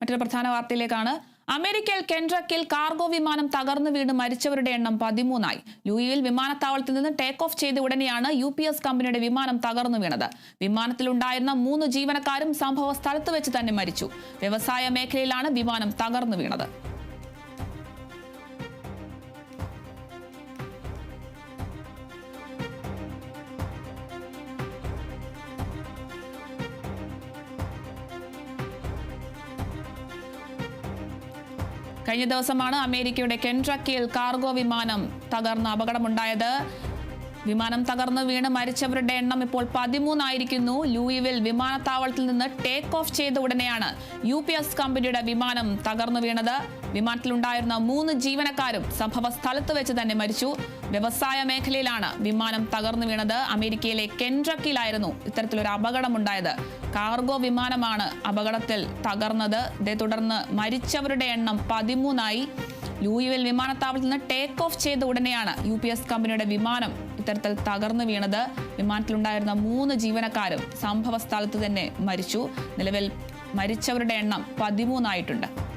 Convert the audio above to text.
മറ്റൊരു പ്രധാന വാർത്തയിലേക്കാണ്. അമേരിക്കയിൽ കെൻട്രക്കിൽ കാർഗോ വിമാനം തകർന്നു വീണ് മരിച്ചവരുടെ എണ്ണം പതിമൂന്നായി. ലൂയിയിൽ വിമാനത്താവളത്തിൽ നിന്ന് ടേക്ക് ഓഫ് ചെയ്ത ഉടനെയാണ് യു പി എസ് കമ്പനിയുടെ വിമാനം തകർന്നു വീണത്. വിമാനത്തിലുണ്ടായിരുന്ന മൂന്ന് ജീവനക്കാരും സംഭവ സ്ഥലത്ത് വെച്ച് തന്നെ മരിച്ചു. വ്യവസായ മേഖലയിലാണ് വിമാനം തകർന്നു വീണത്. കഴിഞ്ഞ ദിവസമാണ് അമേരിക്കയുടെ കെൻട്രക്കിയിൽ കാർഗോ വിമാനം തകർന്ന അപകടമുണ്ടായത്. വിമാനം തകർന്ന് വീണ് മരിച്ചവരുടെ എണ്ണം ഇപ്പോൾ പതിമൂന്നായിരിക്കുന്നു. ലൂയിവിൽ വിമാനത്താവളത്തിൽ നിന്ന് ടേക്ക് ഓഫ് ചെയ്ത ഉടനെയാണ് യു പി എസ് കമ്പനിയുടെ വിമാനം തകർന്നു വീണത്. വിമാനത്തിലുണ്ടായിരുന്ന മൂന്ന് ജീവനക്കാരും സംഭവ സ്ഥലത്ത് വെച്ച് തന്നെ മരിച്ചു. വ്യവസായ മേഖലയിലാണ് വിമാനം തകർന്നു വീണത്. അമേരിക്കയിലെ കെൻട്രക്കിയിലായിരുന്നു ഇത്തരത്തിലൊരു അപകടമുണ്ടായത്. കാർഗോ വിമാനമാണ് അപകടത്തിൽ തകർന്നത്. ഇതേ തുടർന്ന് മരിച്ചവരുടെ എണ്ണം പതിമൂന്നായി. ലൂയിവിൽ വിമാനത്താവളത്തിൽ നിന്ന് ടേക്ക് ഓഫ് ചെയ്ത ഉടനെയാണ് യു പി എസ് കമ്പനിയുടെ വിമാനം ഇത്തരത്തിൽ തകർന്നു വീണത്. വിമാനത്തിലുണ്ടായിരുന്ന മൂന്ന് ജീവനക്കാരും സംഭവ സ്ഥലത്ത് തന്നെ മരിച്ചു. നിലവിൽ മരിച്ചവരുടെ എണ്ണം പതിമൂന്നായിട്ടുണ്ട്.